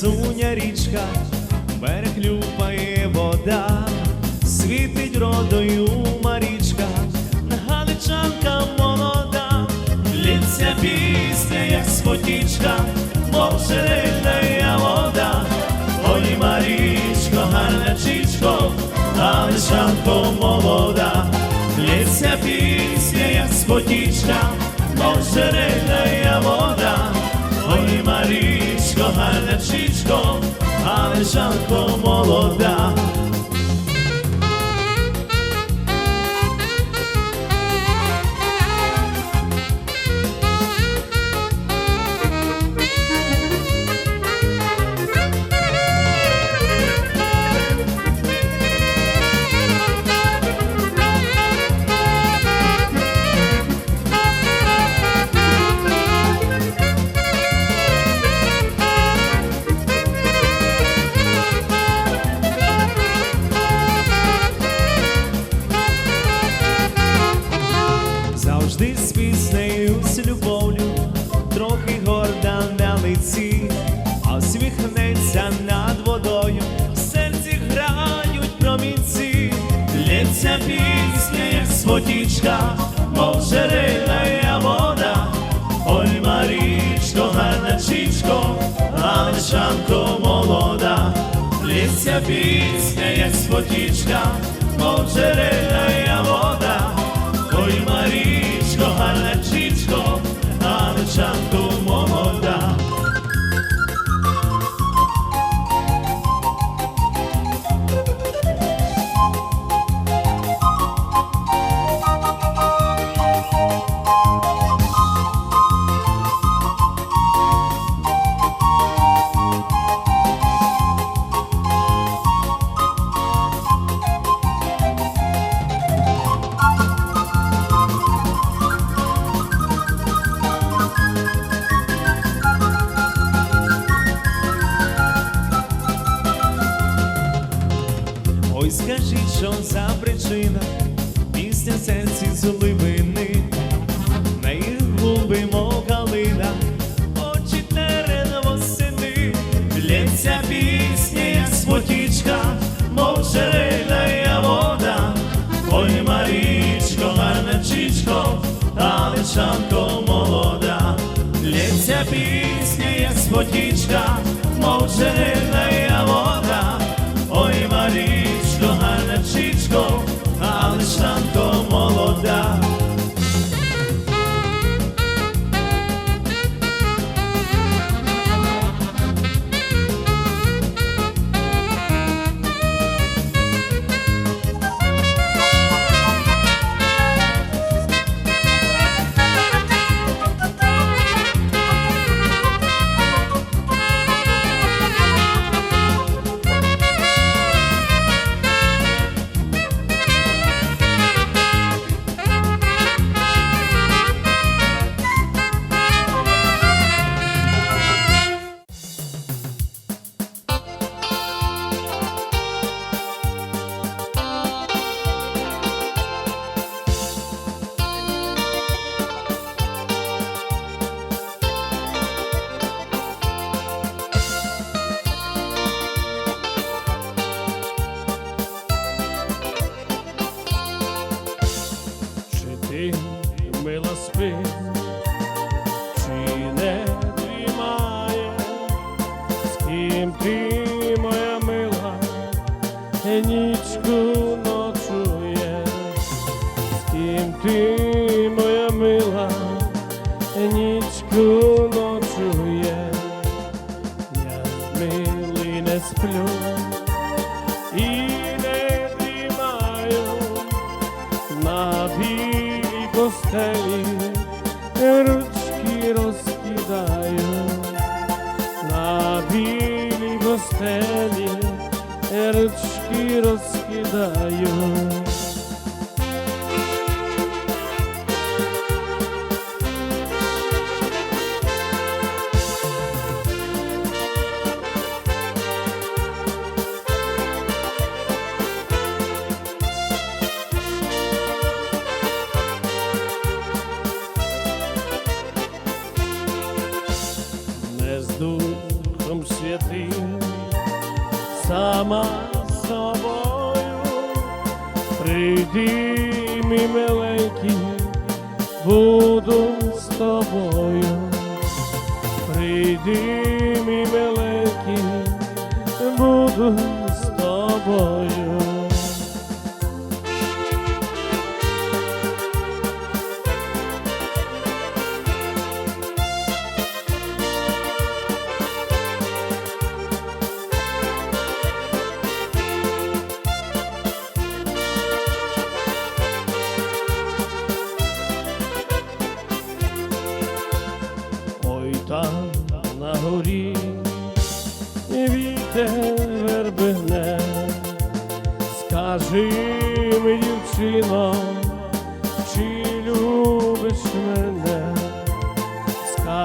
Красуня річка, берег люпає вода, світить родою Марічка, галичанка молода, лється пісня, як спотічка, мов жерельна вода. Ой, Марічко, гарна чічко, галичанко молода, лється пісня, як спотічка, мов жерельна вода. Ой, Марічко, гарна чічко, галичанко молода. Завжди з піснею, з любов'ю, трохи горда на лиці, а усміхнеться над водою, в серці грають промінці, лється пісня, як свотічка, мов жерельна вода. Ой, Марічко, гарна чічко, галичанко молода, лється пісня, як свотічка, мов жерельна вода. Що за причина, пісня в серці зливини, на їх губи, мов калина, очі терен восени, лється пісня, як спотічка, мов жерельна вода. Ой, Марічко, гарна чічко, галичанко молода, лється пісня, як спотічка, мов жерельна вода. Білій постелі ручки розкидаю, на білій постелі ручки розкидаю. Сама з собою, прийди, мій миленький, буду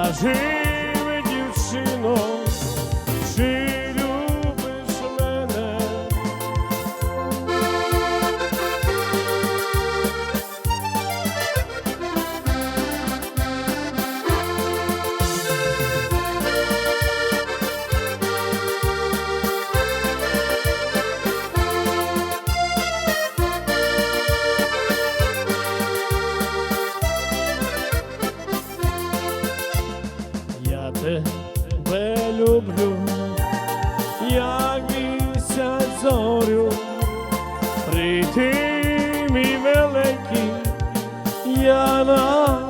скажи мені, люблю, як місяць зорю, прийти, мій великий, я на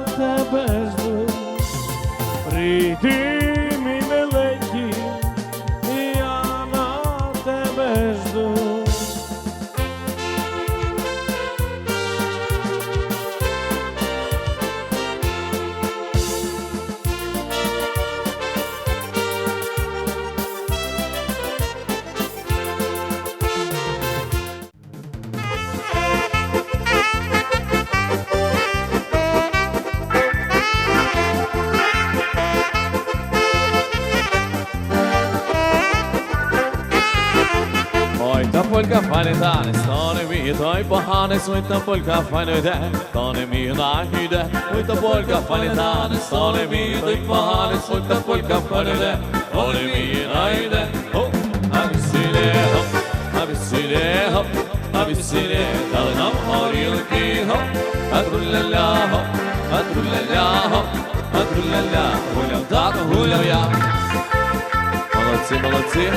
той поганець, ой, та полька файно йде, то не мій найде, ой, та полька файний танець, то не мій той поганець, та полька файно йде, то не мій найде, хоп, а весілє, хоп, а весілє, хоп, а весілє, дали нам горілки, хоп, а труля-ля, хоп, а труля-ля, хоп, а труля-ля, гуляв тато, гуляв я. Молодці, молодці.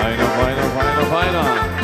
Файно, файно, файно, файно.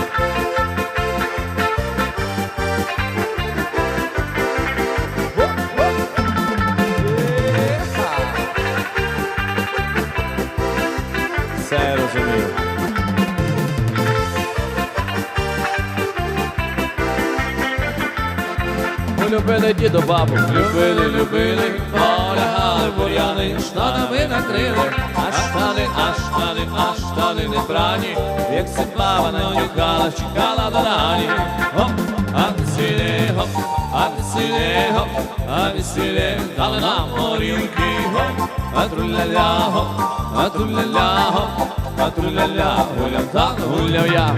Полюбили діду бабу, любили, любили, полягали бур'яни, штанами накрили, а штани, а штани, а штани не брані, як сипава нанюхала, чекала до рані. Гоп, а весілє, гоп, а весілє, гоп, а весілє, дали нам горілки, гоп, а труля-ля, гоп, а труля-ля, гоп, а труля-ля, гуляв так, гуляв я.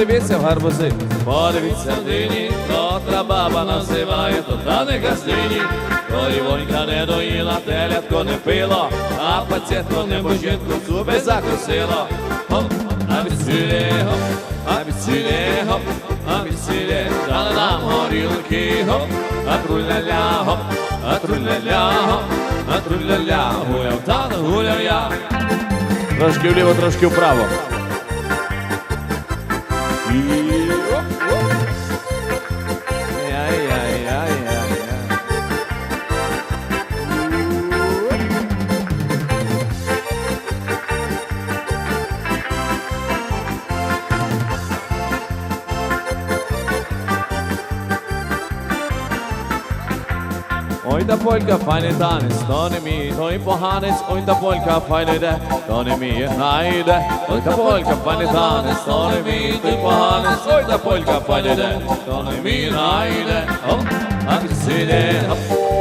Подивіться в гарбузи, подивіться в дині, котра баба називає, то та не газдині. То Івонька не доїла, телятко не пило, а пацієнтко не божитку зуби закусило. Хоп, а весілє, хоп, а весілє, хоп, а весілє, дали нам горілки, хоп, а труля-ля, хоп, а труля-ля, хоп, а труля-ля, гуляв та гуляв я. Трошки вліво, трошки вправо. you. Ой, ой та полька файний танець, то не мій, той поганець, ой та полька файно йде, то не мій, грає йде, ой та полька файний танець, то не мій, той поганець, ой та полька файно йде, то не мій, грає йде, оп, а ти сиде, оп,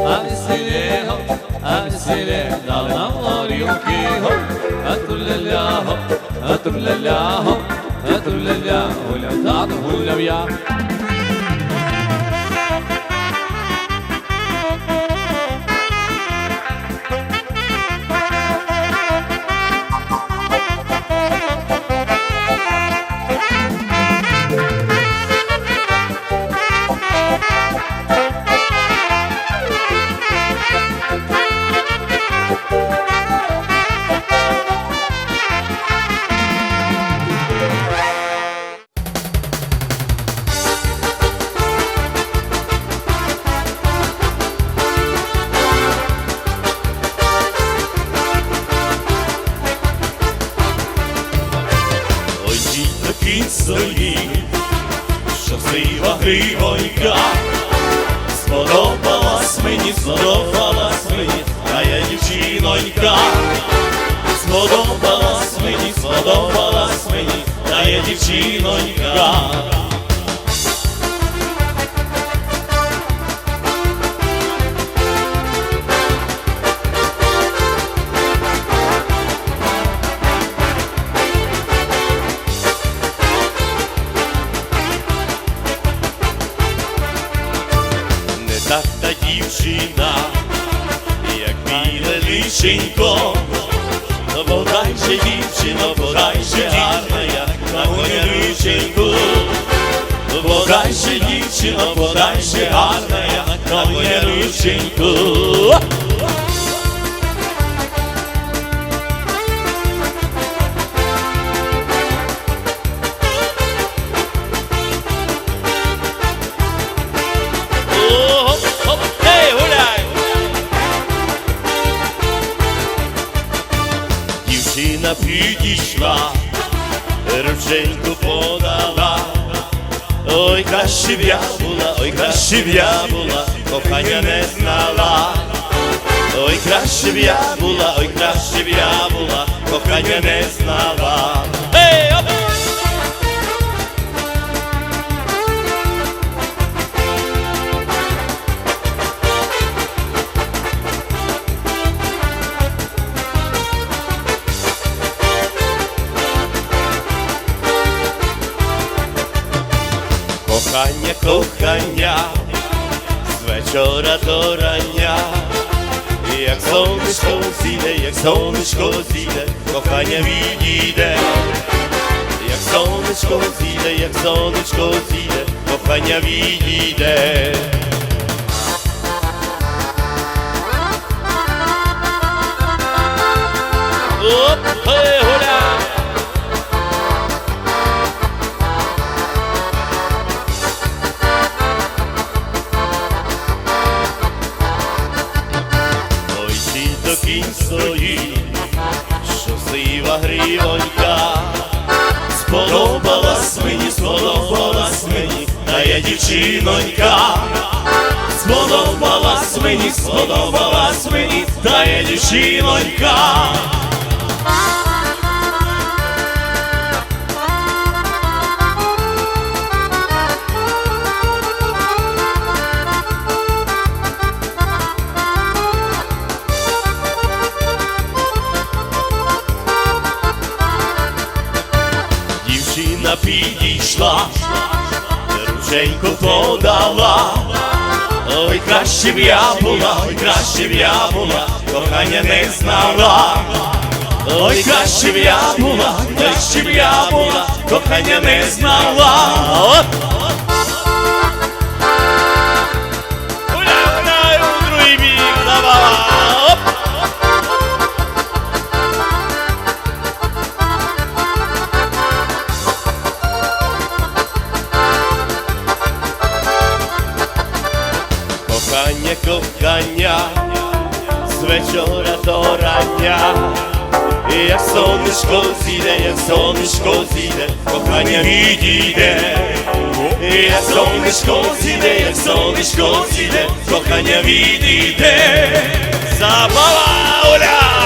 а ти сиде, оп, а ти сиде, дали нам горілки, оп, а ту-ля-ля, оп, а ту-ля-ля, оп, а ту-ля-ля, б я була, ой, краще б я була, кохання не знала. Ой, краще б я була, ой, краще я була, кохання не знала. Зійде, як сонечко зійде, кохання відійде, як сонечко зійде, як сонечко зійде, кохання відійде. Оп, ей, дівчинонька, сподобалась мені, сподобалась мені, та є дівчинонька. Рученьку подала. Ой, краще б я була, ой, краще б я була, кохання не знала. Ой, краще б я була, краще б я була, кохання не знала. Кохання, кохання, з вечора до рання. І як сонечко зійде, як сонечко зійде, кохання відійде, як сонечко зійде, як сонечко зійде, кохання відійде. Забава, Оля!